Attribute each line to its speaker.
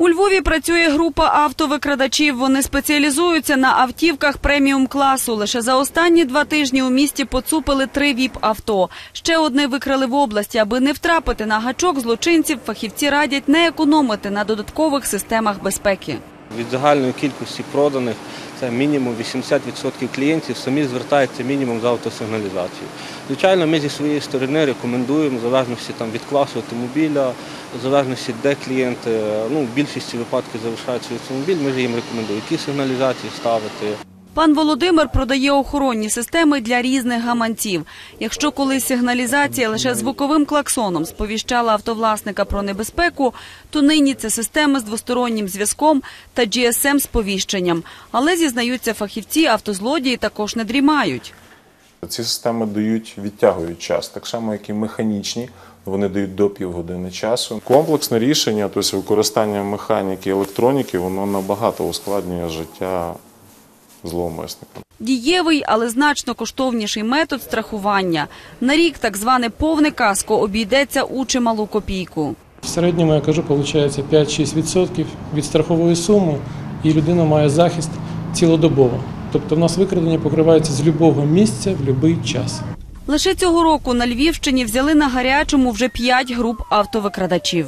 Speaker 1: У Львові працює група автовикрадачів. Вони спеціалізуються на автівках преміум класу. Лише за останні два тижні у місті поцупили три віп-авто. Ще одне викрали в області. Аби не втрапити на гачок злочинців, фахівці радять не економити на додаткових системах безпеки.
Speaker 2: Від загальної кількості проданих це мінімум 80% клієнтів самі звертаються мінімум за автосигналізацією. Звичайно, ми зі своєї сторони рекомендуємо, в залежності там, від класу автомобіля, в залежності де клієнти, ну, в більшості випадків залишають свій автомобіль, ми ж їм рекомендуємо, які сигналізації ставити.
Speaker 1: Пан Володимир продає охоронні системи для різних гаманців. Якщо колись сигналізація лише звуковим клаксоном сповіщала автовласника про небезпеку, то нині це системи з двостороннім зв'язком та GSM-сповіщенням. Але, зізнаються фахівці, автозлодії також не дрімають.
Speaker 3: Ці системи дають відтягують час, так само, як і механічні. Вони дають до півгодини часу. Комплексне рішення, тобто використання механіки і електроніки, воно набагато ускладнює життя зловмисника.
Speaker 1: Дієвий, але значно коштовніший метод страхування. На рік так зване повне каско обійдеться у чималу копійку.
Speaker 4: В середньому, я кажу, виходить 5-6% від страхової суми, і людина має захист цілодобово. Тобто в нас викрадення покривається з будь-якого місця в будь-який час.
Speaker 1: Лише цього року на Львівщині взяли на гарячому вже п'ять груп автовикрадачів.